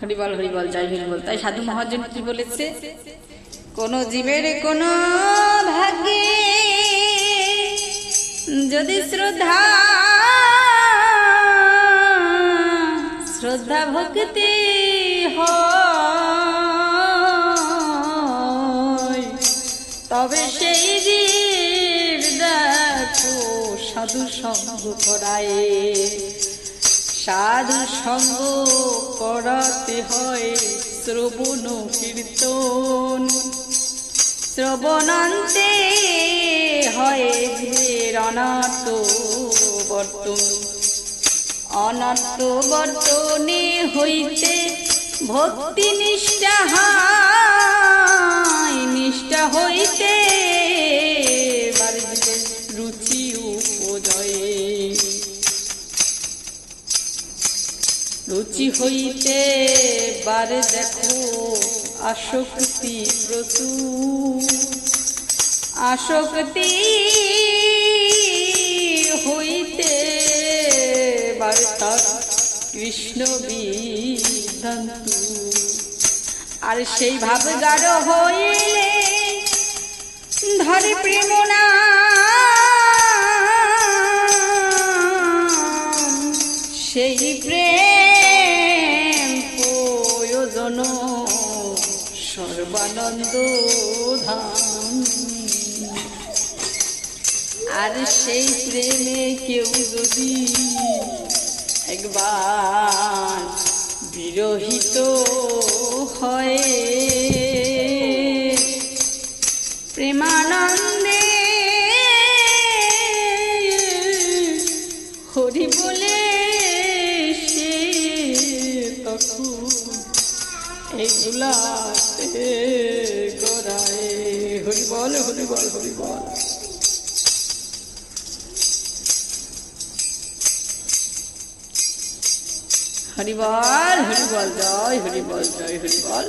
হরিবল হরিবল, জয় হরিবল। তাই সাধু মহাজন কি বলেছে? কোন জীবের কোন ভাগ্যে যদি শ্রদ্ধা শ্রদ্ধা ভক্তি তবে সেই জীব দেখো সাধু সঙ্গ করায়। সাধু সঙ্গ করাতে হয় শ্রবণ কীর্তন। শ্রবণান্তে হয় অনাত্ম বর্তন। অনাত্ম বর্তনে হইতে ভক্তি নিষ্ঠা নিষ্ঠা হইতে রুচি হইতে বারে দেখো আসক্তি প্রচুর আসক্তি হইতে বারে তার কৃষ্ণ বিধান্তু। আর সেই ভাব গাঢ় হইলে ধরে প্রেম না। সেই প্রেম সর্বানন্দ ধাম। আর সেই প্রেমে কেউ যদি একবার বিরহিত হয় প্রেমানন্দে হরি বলে এগুলাতে গড়ায়, হরি বল হরি বল হরি বল। হরি বল হরি বল, জয়, হরি বল, জয়, হরি বল।